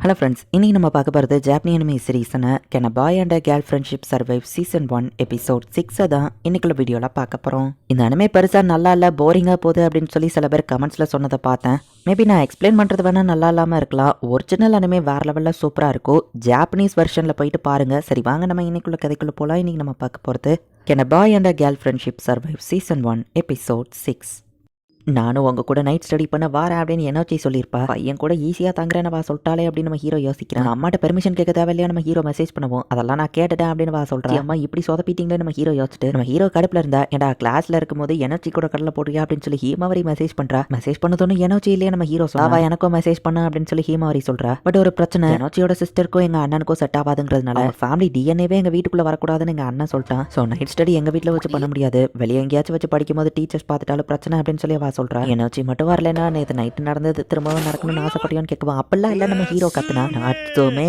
Hello friends இன்றைக்கி நம்ம பார்க்க போகிறது ஜாப்பனி anime சீரீஸனை can boy and girl friendship survive season one episode சிக்ஸை தான் இன்றைக்குள்ள வீடியோவில் பார்க்க போகிறோம் இந்த அனிமே பெருசாக நல்லா இல்லை போரிங்காக போகுது அப்படின்னு சொல்லி சில பேர் கமெண்ட்ஸில் சொன்னதை பார்த்தேன். மேபி நான் எக்ஸ்பிளைன் பண்ணுறது வேணால் நல்லா இல்லாமல் இருக்கலாம். ஒரிஜினல் அனிமே வேறு லெவலில் சூப்பராக இருக்கும். ஜாப்பனீஸ் வெர்ஷனில் போயிட்டு பாருங்கள் சரி வாங்க நம்ம இன்னைக்குள்ள கதைக்குள்ளே போகலாம் இன்றைக்கி நம்ம பார்க்க போகிறது can boy and girl friendship survive season one episode six நானும் உங்க கூட நைட் ஸ்டடி பண்ண வாரேன் அப்படின்னு எனர்ஜி சொல்லியிருப்பா. பையன் கூட ஈஸியாக தங்குறேன்னு வா சொல்லிட்டாலே அப்படின்னு நம்ம ஹீரோ யோசிக்கிறேன். அம்மாட்ட பெர்மிஷன் கேட்க தேவையில்லையா? நம்ம ஹீரோ மெசேஜ் பண்ணுவோம். அதெல்லாம் நான் கேட்டுட்டேன் அப்படின்னு வா சொல்கிறேன் அம்மா இப்படி சொதப்பிட்டீங்களே நம்ம ஹீரோ யோசிச்சுட்டு. நம்ம ஹீரோ கடுப்பில் இருந்தா ஏன்டா கிளாஸ்ல இருக்கும்போது எனர்ஜி கூட கடலை போடுறியா? அப்படின்னு சொல்லி ஹீமாவரி மெசேஜ் பண்றா. மெசேஜ் பண்ணதோன்னு எனர்ஜி இல்லையா நம்ம ஹீரோ சொல்றா எனக்கும் மெசேஜ் பண்ண அப்படின்னு சொல்லி ஹீமாவரி சொல்றா. பட் ஒரு பிரச்சனை எனர்ஜியோட சிஸ்டருக்கும் எங்க அண்ணனுக்கும் செட் ஆகாதுங்கிறதுனால ஃபேமிலி டிஎன்ஏவே எங்க வீட்டுக்குள்ள வரக்கூடாதுன்னு எங்க அண்ணன் சொல்லிட்டான். ஸோ நைட் ஸ்டடி எங்க வீட்டில் வச்சு பண்ண முடியாது. வெளியே எங்கேயாச்சும் வச்சு படிக்கும்போது டீச்சர்ஸ் பார்த்துட்டாலும் பிரச்சனை அப்படின்னு சொல்லி அவ சொல்றா எனர்ஜி மட்டும் வரலன்னா நேற்று நைட்டு நடந்தது. திரும்பவும் நடக்கணும்னு ஆசைப்பட்டியோன்னு கேட்குவான் அப்படிலாம் இல்லை. நம்ம ஹீரோ கத்துனா நாட்டுமே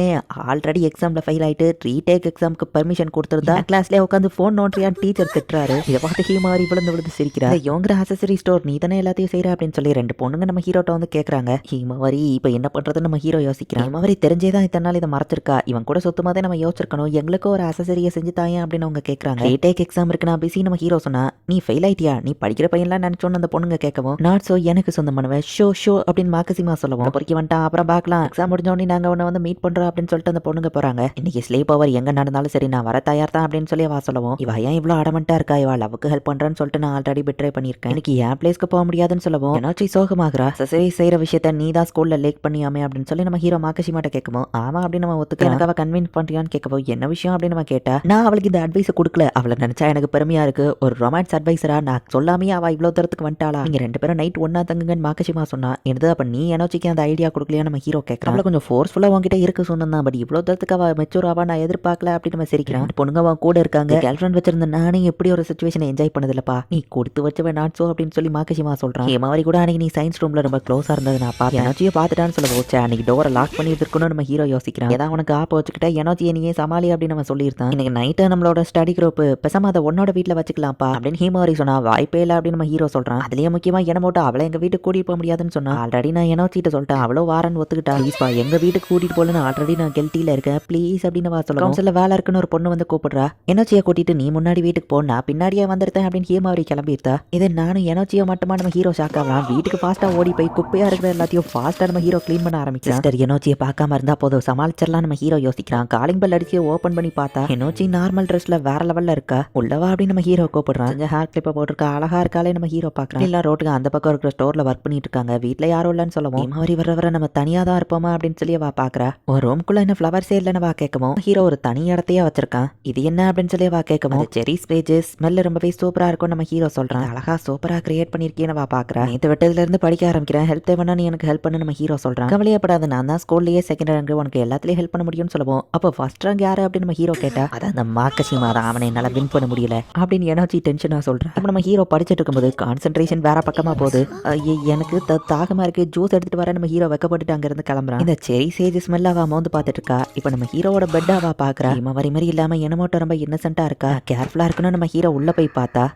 ஆல்ரெடி எக்ஸாமில் ஃபெயில் ஆயிட்டு ரீடேக் எக்ஸாமுக்கு பெர்மிஷன் கொடுத்துருந்தா கிளாஸ்லேயே உட்காந்து ஃபோன் நோட்றியான்னு டீச்சர் திட்டுறாரு. இதை பார்த்து ஹீமாரி விழுந்து விழுந்து சிரிக்கிறா. யோங்கிற அசசரி ஸ்டோர் நீ தானே எல்லாத்தையும் செய்கிற அப்படின்னு சொல்லி ரெண்டு பொண்ணுங்க நம்ம ஹீரோட்ட வந்து கேட்குறாங்க ஹீமாவரி இப்போ என்ன பண்ணுறதுன்னு நம்ம ஹீரோ யோசிக்கிறான். ஹீமாவரி தெரிஞ்சே தான் இத்தனை நாள் இதை மறைச்சிருக்கா. இவன் கூட சுத்தமாக தான் நம்ம யோசிச்சிருக்கணும். எங்களுக்கு ஒரு அசசரியை செஞ்சு தாயேன் அப்படின்னு அவங்க கேட்குறாங்க ரீடேக் எக்ஸாம் இருக்கு. நான் பிஸி நம்ம ஹீரோ சொன்னா நீ ஃபெயில் ஆயிட்டியா? நீ படிக்கிற பையன்லாம் நினச்சோன்னு அந்த பொண்ணுங்க கேட்கவும் நாட் ஸோ எனக்கு சொந்தமானவன் ஷோ ஷோ அப்படின்னு மாக்கசிமா சொல்லவும். பொறுக்கி வந்துட்டான் அப்புறம் பார்க்கலாம். எக்ஸாம் முடிஞ்ச உடனே நாங்கள் உன்னை வந்து மீட் பண்ணுறோம் அப்படின்னு சொல்லிட்டு அந்த பொண்ணுங்க போகிறாங்க இன்னைக்கு ஸ்லீப் ஓவர் எங்கே நடந்தாலும் சரி நான் வர தயார் தான் அப்படின்னு சொல்லி அவ சொல்லவும். இவ ஏன் இவ்வளோ அடமெண்ட்டாக இருக்கா? இவ லவ்வுக்கு ஹெல்ப் பண்ணுறேன்னு சொல்லிட்டு நான் ஆல்ரெடி பிட்ரே பண்ணியிருக்கேன். எனக்கு என் பிளேஸ்க்கு போக முடியாதுன்னு சொல்லவும். என்னாச்சு சோகமாகறா. சரி செய்கிற விஷயத்த நீ தான் ஸ்கூலில் லேக் பண்ணியாமே அப்படின்னு சொல்லி நம்ம ஹீரோ மாக்கசிமாட்ட கேட்கவும். ஆமா அப்படின்னு நம்ம ஒத்துக்க. எனக்கு அவ கன்வின்ஸ் பண்ணுறியான்னு கேட்கவும். என்ன விஷயம் அப்படின்னு நம்ம கேட்டா நான் அவளுக்கு இந்த அட்வைஸ் கொடுக்கல. அவளை நினைச்சா எனக்கு பெருமையா இருக்கு. ஒரு ரொமான்ஸ் அட்வைசரா நான் சொல்லாமையே அவ இவ்வளோ தூரத்துக்கு வந்துட்டாளா? ரெண்டு பேரும் நைட் ஒன்னா தங்குங்கன்னு மாக்கசிமா சொன்னா என்னது அப்ப நீ எனோச்சிக்கு அந்த ஐடியா கொடுக்கலையா? நம்ம ஹீரோ கேட்கறான் அவளை கொஞ்சம் ஃபோர்ஸ்ஃபுல்லா உங்ககிட்ட இருக்கு சொன்னா பட் இவ்வளோ தூரத்துக்கு அவ மெச்சூர் ஆவா நான் எதிர்பார்க்கல அப்படின்னு நம்ம சிரிக்கிறான் பொண்ணுங்க அவன் கூட இருக்காங்க. கேர்ள் ஃப்ரெண்ட் வச்சிருந்த நானே எப்படி ஒரு சுச்சுவேஷனை என்ஜாய் பண்ணதில்லப்பா? நீ கொடுத்து வச்சவன் நாட் சோ அப்படின்னு சொல்லி மாக்கசிமா சொல்றான். ஹேமாவரி கூட அன்னைக்கு நீ சயின்ஸ் ரூம்ல ரொம்ப க்ளோஸா இருந்தது நான் பார்த்தேன் எனர்ஜியை பார்த்துட்டான்னு சொல்ல போச்சு அன்னைக்கு டோரை லாக் பண்ணி இருக்கணும்னு நம்ம ஹீரோ யோசிக்கிறான். ஏதாவது உனக்கு ஆப்ப வச்சுக்கிட்ட எனர்ஜியை நீயே சமாளி அப்படின்னு நம்ம சொல்லியிருந்தான். இன்னைக்கு நைட்டு நம்மளோட ஸ்டடி குரூப் பேசாம அதை உன்னோட வீட்டில் வச்சுக்கலாம்ப்பா அப்படின்னு ஹீமாவரி சொன்னா வாய்ப்பே இல்லை அப்படின்னு நம்ம ஹீரோ சொல்றான். அதுலயே முக்கியமா என்ன மட்டும் அவளை எங்க வீட்டுக்கு கூட்டிட்டு போக முடியாதுன்னு சொன்னா. ஆல்ரெடி நான் எனர்ஜிட்ட சொல்லிட்டேன். அவ்வளோ வாரன்னு ஒத்துக்கிட்டா. ப்ளீஸ்ப்பா எங்க வீட்டுக்கு கூட்டிட்டு போகலன்னு ஆல்ரெடி நான் கெல்ட்டியில் இருக்கேன். ப்ளீஸ் அப்படின்னு வா சொல்ல சில வேலை இருக்குன்னு ஒரு பொண்ணு வந்து கூப்பிடுறா. எனர்ஜியை கூட்டிட்டு நீ முன்னாடி வீட்டுக்கு போனா பின்னாடியே வந்திருந்தேன் அப்படின்னு ஹீமாவரி கிளம்பியிருந்தா இது நானும் எனர்ஜியை மட்டுமா நம்ம ஹீரோ ஷாக் ஆகலாம்? வீட்டுக்கு ஃபாஸ்டா ஓடி போய் குப்பையா இருக்கிற எல்லாத்தையும் ஃபாஸ்ட்டாக நம்ம ஹீரோ க்ளீன் பண்ண ஆரம்பிச்சேன் சிஸ்டர் எனோச்சியை பார்க்காம இருந்தா போதும். சமாளிச்சிடலாம் நம்ம ஹீரோ யோசிக்கிறான். காலிங் பெல் அடிச்சு ஓப்பன் பண்ணி பார்த்தா எனோச்சி நார்மல் ட்ரெஸ்ல வேற லெவல்ல இருக்கா? உள்ளவா அப்படின்னு நம்ம ஹீரோ கூப்பிடுறான். ஹேர் கிளிப்பை போட்டிருக்கா. அழகா இருக்காலே நம்ம ஹீரோ பார்க்கறான். ரோட் ரோட்டுக்கு அந்த பக்கம் இருக்கிற ஸ்டோர்ல ஒர்க் பண்ணிட்டு இருக்காங்க வீட்டுல யாரும் இல்லைன்னு சொல்லவும் மாதிரி வர வர நம்ம தனியா தான் இருப்போமா? அப்படின்னு சொல்லி வா பாக்குறா. ஒரு ரூம்குள்ள என்ன ஃப்ளவர்ஸே இல்லைன்னு வா கேட்கவும் ஹீரோ ஒரு தனி இடத்தையே வச்சிருக்கான். இது என்ன? அப்படின்னு சொல்லி வா கேட்கவும் செரி ஸ்பேஜஸ் ஸ்மெல் ரொம்பவே சூப்பரா இருக்கும் நம்ம ஹீரோ சொல்றான். அழகா சூப்பரா கிரியேட் பண்ணிருக்கேன்னு வா பாக்குறா. நேற்று வெட்டதுல இருந்து படிக்க ஆரம்பிக்கிறேன். ஹெல்ப் தேவைன்னா நீ எனக்கு ஹெல்ப் பண்ணு நம்ம ஹீரோ சொல்றான். கவலையப்படாத நான் தான் ஸ்கூல்லயே செகண்ட் ரேங்க் உனக்கு எல்லாத்துலயும் ஹெல்ப் பண்ண முடியும்னு சொல்லுவோம் அப்போ ஃபர்ஸ்ட் ரேங்க் யாரு அப்படின்னு நம்ம ஹீரோ கேட்டா அதான் அந்த மாக்கசிமா தான். அவனை என்னால வின் பண்ண முடியல. அப்படின்னு எனர்ஜி டென்ஷனா சொல்றேன் நம்ம ஹீரோ படிச்சிட்டு இருக்கும்போது கான்சென்ட்ரேஷன் வேற பக்கமா போகுது ஐயே, எனக்கு த- தாகமா இருக்கு. ஜூஸ் எடுத்துட்டு வர நம்ம ஹீரோ வெக்கப்பட்டுட்டு அங்க இருந்து கிளம்புறான். இந்த செரி சேஜ் ஸ்மெல் அவ மோந்து பார்த்துட்டு இருக்கா இப்போ நம்ம ஹீரோவோட பெட் அவ பாக்குறா இவன் வரி மாதிரி இல்லாம என்னமோட்ட ரொம்ப இன்னசென்ட்டா இருக்கா. கேர்ஃபுல்லா இருக்கணும். நம்ம ஹீரோ உள்ள போய் பார்த்தா.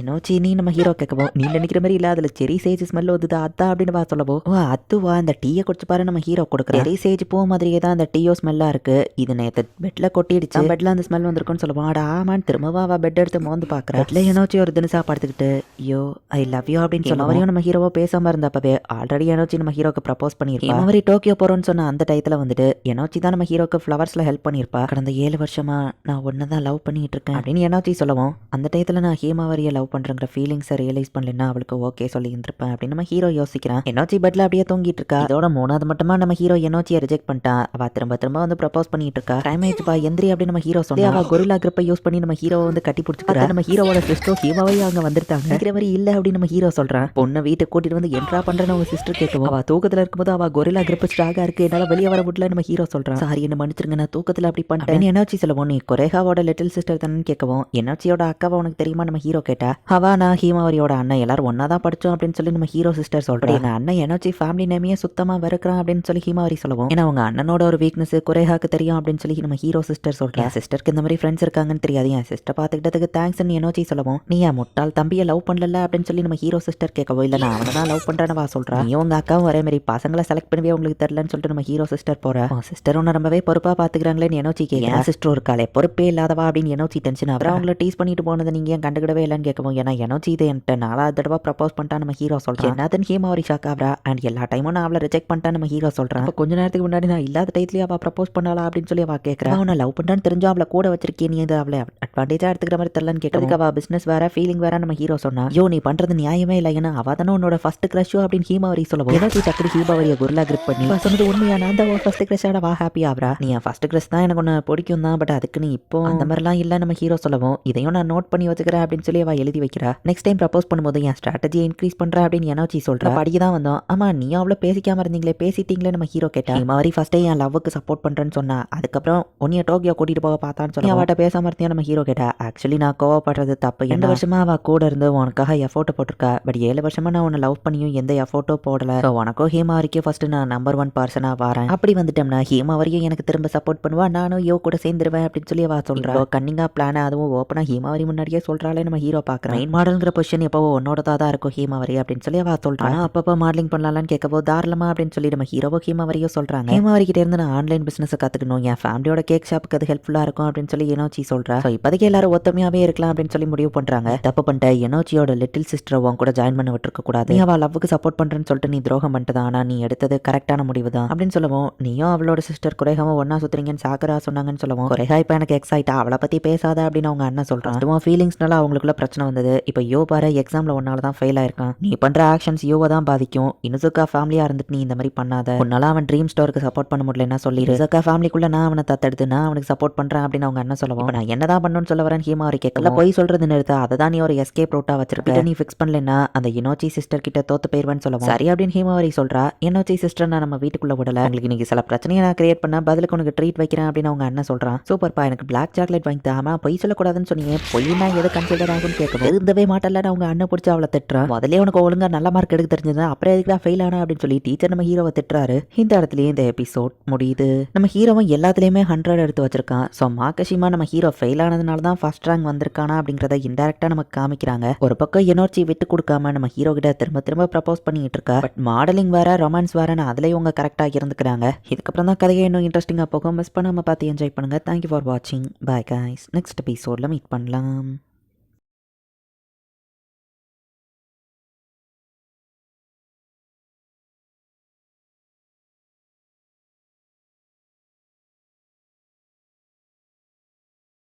என்னோச்சி நீ நம்ம ஹீரோ கேட்கவும் நீ நினைக்கிற மாதிரி இல்ல அதுல செரி சேஜ் ஸ்மெல் வந்துது அத்தா அப்படின்னு வா சொல்லவோ? ஓ அத்துவா அந்த டீயை குடிச்சு பாரு நம்ம ஹீரோ கொடுக்குற. செரி சேஜ் பூ மாதிரியே தான் அந்த டீயோ ஸ்மெல்லா இருக்கு. இது நேத்து பெட்ல கொட்டிடுச்சு. பெட்ல அந்த ஸ்மெல் வந்திருக்குன்னு சொல்லுவோம் ஆடா ஆமான்னு திரும்பவும் அவ பெட் எடுத்து மோந்து பாக்குறா பெட்ல என்னோச்சி ஒரு தினசா படுத்துக்கிட்டு ஐயோ ஐ லவ் யூ அப்படின்னு சொன்ன வரையும் நம்ம ஹீரோவோ பேசாம இருந்தப்பவே ஆல்ரெடி எனோச்சி நம்ம ஹீரோக்கு ப்ரப்போஸ் பண்ணியிருப்பா. மாதிரி டோக்கியோ போறோம்னு சொன்ன அந்த டயத்துல வந்துட்டு எனோச்சி தான் நம்ம ஹீரோக்கு ஃப்ளவர்ஸ்ல ஹெல்ப் பண்ணியிருப்பா. கடந்த ஏழு வருஷமா நான் ஒன்னு தான் லவ் பண்ணிட்டு இருக்கேன். அப்படின்னு எனோச்சி சொல்லவும் அந்த டயத்துல நான் ஹேமாவரியை லவ் பண்றேங்கிற ஃபீலிங்ஸை ரியலைஸ் பண்ணலன்னா அவளுக்கு ஓகே சொல்லி இருந்திருப்பேன் அப்படின்னு நம்ம ஹீரோ யோசிக்கிறான். எனோச்சி பெட்ல அப்படியே தூங்கிட்டு இருக்கா. இதோட மூணாவது மட்டுமா நம்ம ஹீரோ எனோச்சியை ரிஜெக்ட் பண்ணிட்டான் அவ திரும்ப திரும்ப வந்து ப்ரப்போஸ் பண்ணிட்டு இருக்கா. டைம் ஆயிடுச்சுப்பா எந்திரி அப்படின்னு நம்ம ஹீரோ சொல்லி அவ கொரில்லா கிரிப்பை யூஸ் பண்ணி நம்ம ஹீரோவை வந்து கட்டி பிடிச்சிக்கிறா. நம்ம ஹீரோவோட சிஸ்டர் ஹீமாவே அங்க வந்திருக்காங்க. இருக்கிற மாதிரி இல்ல அப்படின்னு நம்ம ஹீரோ சொல்றான் பொண்ணை வீட்டுக்கு கூட்டிட்டு வந்து என்ட்ரா பண்றேன்னு அவங்க சிஸ்டர் கேட்கவும் அவ தூக்கத்துல இருக்கும்போது அவ கொரில்லா கிரிப் ஸ்ட்ராகா இருக்கு என்னால வெளியே வர முடியல நம்ம ஹீரோ சொல்றான் சாரி என்ன மன்னிச்சிருங்க நான் தூக்கத்துல அப்படி பண்ணிட்டேன். என்னாச்சு சொல்லவும் நீ கொரேகாவோட லிட்டில் சிஸ்டர் தானே கேட்கவும் என்னாச்சியோட அக்காவை உனக்கு தெரியுமா? நம்ம ஹீரோ கேட்டா அவா நான் ஹீமாவரியோட அண்ணன் எல்லாரும் ஒன்னா தான் படிச்சோம் அப்படின்னு சொல்லி நம்ம ஹீரோ சிஸ்டர் சொல்றேன் எங்க அண்ணன் எனர்ஜி ஃபேமிலி நேமையே சுத்தமா வெறுக்கிறான் அப்படின்னு சொல்லி ஹீமாவரி சொல்லுவோம். ஏன்னா அவங்க அண்ணனோட ஒரு வீக்னஸ் குறைஹாக்கு தெரியும் அப்படின்னு சொல்லி நம்ம ஹீரோ சிஸ்டர் சொல்றேன் சிஸ்டருக்கு இந்த மாதிரி ஃப்ரெண்ட்ஸ் இருக்காங்கன்னு தெரியாது. என் சிஸ்டர் பாத்துக்கிட்டதுக்கு தேங்க்ஸ் எனர்ஜி சொல்லுவோம். நீ என் முட்டாள் தம்பியை லவ் பண்ணல அப்படின்னு சொல்லி நம்ம ஹீரோ சிஸ்டர் கேட்கவோ இல்ல நான் அவனை தான் லவ் பண்றேன்னு வா சொல்றா. நீ உங்க அக்காவும் ஒரே மாதிரி பசங்களை செலக்ட் பண்ணவே உங்களுக்கு தெரியலன்னு சொல்லிட்டு நம்ம ஹீரோ சிஸ்டர் போற. சிஸ்டர் ஒன்று ரொம்பவே பொறுப்பா பாத்துக்கிறாங்களேன்னு எனோச்சி கேட்க சிஸ்டர் காலே பொறுப்பே இல்லாதவா அப்படின்னு எனோச்சி டென்ஷன் அப்புறம் அவங்கள டீஸ் பண்ணிட்டு போனதை நீங்க ஏன் கண்டுக்கிடவே இல்லைன்னு கேட்கவும் ஏன்னா எனோச்சி இது என்கிட்ட நாலாவது தடவை ப்ரப்போஸ் பண்ணிட்டா நம்ம ஹீரோ சொல்றேன். என்னதுன்னு ஹீமாவரி ஷாக் ஆகிறா? அண்ட் எல்லா டைமும் நான் அவளை ரிஜெக்ட் பண்ணிட்டா நம்ம ஹீரோ சொல்றேன். அப்ப கொஞ்ச நேரத்துக்கு முன்னாடி நான் இல்லாத டைத்துலயே அவ ப்ரப்போஸ் பண்ணாளா அப்படின்னு சொல்லி அவ கேட்கறா அவனை லவ் பண்றான்னு தெரிஞ்சா அவளை கூட வச்சிருக்கேன் நீ இது அவளை அட்வான்டேஜா எடுத்துக்கிற மாதிரி தெரியலன்னு கேட்கறதுக்கு அவ பிசினஸ் வேற ஃபீலிங் வேற நம்ம ஹீரோ சொன்னா யோ நீ பண்றது நியாயமே இல்லை. ஏன்னா அவ தானே உன்னோட ஃபர்ஸ்ட் கிரஷோ அப்படின்னு ஹீமாவரி சொல்லுவோம் எனர்ஜி டக்குனு ஹீமாவரியை குருலா கிரிப் பண்ணி சொன்னது உண்மையா? நான் தான் ஃபர்ஸ்ட் கிரஷாட வா ஹாப்பி ஆகுறா? நீ என் ஃபர்ஸ்ட் கிரஷ் தான் எனக்கு ஒன்று பிடிக்கும் தான் பட் அதுக்கு நீ இப்போ அந்த மாதிரிலாம் இல்லை நம்ம ஹீரோ சொல்லவும். இதையும் நான் நோட் பண்ணி வச்சுக்கிறேன் அப்படின்னு சொல்லி அவ எழுதி வைக்கிறா. நெக்ஸ்ட் டைம் ப்ரப்போஸ் பண்ணும்போது என் ஸ்ட்ராட்டஜியை இன்க்ரீஸ் பண்றேன் அப்படின்னு எனர்ஜி சொல்றா. படிக்க தான் வந்தோம். ஆமா நீ அவ்வளோ பேசிக்காம இருந்தீங்களே பேசிட்டீங்களே நம்ம ஹீரோ கேட்டா. மாதிரி ஃபர்ஸ்டே என் லவ்வுக்கு சப்போர்ட் பண்றேன்னு சொன்னா அதுக்கப்புறம் உன்னைய டோக்கியோ கூட்டிட்டு போக பார்த்தான்னு சொல்லி அவட்ட பேசாம இருந்தியா நம்ம ஹீரோ கேட்டா? ஆக்சுவலி நான் கோவப்படுறது தப்பு. ரெண்டு வருஷமா அவ கூட இருந்து உனக்காக எஃபோர்ட் போட்டிருக்கா. பட் ஏழு வருஷமா நான் உன்னை லவ் பண்ணியும் எந்த எஃபோர்ட்டோ போடல. ஸோ உனக்கும் ஹேமாவரிக்கும் ஃபர்ஸ்ட் நான் நம்பர் ஒன் பர்சனா வரேன். அப்படி வந்துட்டோம்னா ஹேமாவரியும் எனக்கு திரும்ப சப்போர்ட் பண்ணுவா? நானும் யோ கூட சேர்ந்துருவேன் அப்படின்னு சொல்லி அவ சொல்றா. கன்னிங்கா பிளான் அதுவும் ஓப்பனா ஹேமாவரி முன்னாடியே சொல்றாளே நம்ம ஹீரோ பாக்குறேன் மெயின் மாடல்ங்கிற பொசிஷன் எப்போ உன்னோடதா தான் இருக்கும் ஹேமாவரி அப்படின்னு சொல்லி அவ சொல்றா. ஆனா அப்பப்போ மாடலிங் பண்ணலாம்னு கேட்கவோ தாராளமா அப்படின்னு சொல்லி நம்ம ஹீரோவோ ஹேமாவரியோ சொல்றாங்க. ஹேமாவரி கிட்ட இருந்து நான் ஆன்லைன் பிசினஸ் கத்துக்கணும். என் ஃபேமிலியோட கேக் ஷாப்புக்கு அது ஹெல்ப்ஃபுல்லா இருக்கும் அப்படின்னு சொல்லி எனோச்சி சொல்றா. ஸோ இப்போதைக்கு எல்லாரும் ஒத்தமையாவே இருக்கலாம் அப்படின்னு சொல்லி முடிவு பண்றாங்க. தப்பு பண்ணிட்ட எனோச்சியோட லிட்டில் சிஸ்டர் உன் கூட ஜாயின் பண்ண விட்டுருக்க கூடாது. நீ அவள் லவ்வுக்கு சப்போர்ட் பண்றேன்னு சொல்லிட்டு நீ துரோகம் பண்ணிட்டு ஆனா நீ எடுத்தது கரெக்டான முடிவு தான் அப்படின்னு சொல்லவும் நீயும் அவளோட சிஸ்டர் குறைகாம ஒன்னா சுத்துறீங்கன்னு சாக்கரா சொன்னாங்கன்னு சொல்லவும் குறைகா இப்போ எனக்கு எக்ஸ் ஆயிட்டா அவளை பத்தி பேசாத அப்படின்னு அவங்க அண்ணன் சொல்றான். அதுவும் ஃபீலிங்ஸ்னால அவங்களுக்குள்ள பிரச்சனை வந்தது இப்போ யோ பாரு எக்ஸாம்ல ஒன்னால தான் ஃபெயில் ஆயிருக்கான். நீ பண்ற ஆக்ஷன்ஸ் யோவை தான் பாதிக்கும். இனுசுக்கா ஃபேமிலியா இருந்துட்டு நீ இந்த மாதிரி பண்ணாத. உன்னால அவன் ட்ரீம் ஸ்டோருக்கு சப்போர்ட் பண்ண முடியலன்னா சொல்லி ரிசக்கா ஃபேமிலிக்குள்ள நான் அவனை தத்தெடுத்து நான் அவனுக்கு சப்போர்ட் பண்றேன் அப்படின்னு அவங்க அண்ணன் சொல்லவும் நான் என்னதான் பண்ணணும்னு சொல்ல வரேன் ஹீமா அவரை கேட்கல. போய் சொல்றது நிறுத்த. அதை தான் நீ ஒரு எஸ்கேப் ரூட்டா வச்சிருக்க. நீ ஃபிக்ஸ் பண்ணலன்னா அந்த இனோச்சி சிஸ்டர் கிட்ட தோத்து போயிருவேன்னு சொல்லவும் சரி அப்படின்னு ஹீமாவரி சொல்றா. இனோச்சி சிஸ்டர் நான் நம்ம வீட்டுக்குள்ள விடல. உங்களுக்கு இன்னைக்கு சில பிரச்சனையை நான் கிரியேட் பண்ண பதிலுக்கு உனக்கு ட்ரீட் வைக்கிறேன் அப்படின்னு அவங்க அண்ணன் சொல்றான். சூப்பர்ப்பா எனக்கு பிளாக் சாக்லேட் வாங்கி தாமா பொய் சொல்லக்கூடாதுன்னு சொன்னீங்க பொய் நான் எது கன்சிடர் ஆகும்னு கேட்கணும் திருந்தவே மாட்டல அவங்க அண்ணன் பிடிச்சி அவளை திட்டுறான் முதலே உனக்கு ஒழுங்கா நல்ல மார்க் எடுக்க தெரிஞ்சது அப்புறம் எதுக்குடா ஃபெயில் ஆனா அப்படின்னு சொல்லி டீச்சர் நம்ம ஹீரோவை திட்டுறாரு. இந்த இடத்துலயே இந்த எபிசோட் முடியுது. நம்ம ஹீரோவும் எல்லாத்துலயுமே ஹண்ட்ரட் எடுத்து வச்சிருக்கான். ஸோ மாக்கஷிமா நம்ம ஹீரோ ஃபெயில் ஆனதுனால தான் ஃபர்ஸ்ட் ரேங்க் வந்திருக்கானா அப்படிங்கிறத இன்டெரக்டா நமக்கு காமிக்கிறாங்க. ஒரு பக்கம் எனர்ஜி விட்டு கொடுக்காம நம்ம ஹீரோ கிட்ட திரும்ப திரும்ப ப்ரப்போஸ் பண்ணிட்டு இருக்கா. பட் மாடலிங் வேற ரொமான்ஸ் வேறன்னு அதுல அவங்க கரெக்டா இருந்துக்கிறாங்க. இதுக்கப்புறம் தான் கதையை இன்னும் இன்ட்ரெஸ்டிங்கா போகும். மிஸ் பண்ணாம பார்த்து என்ஜாய் பண்ணுங்க. தேங்க்யூ ஃபார் வாட்சிங் பாய் கைஸ் நெக்ஸ்ட் எபிசோட்ல மீட் பண்ணலாம்.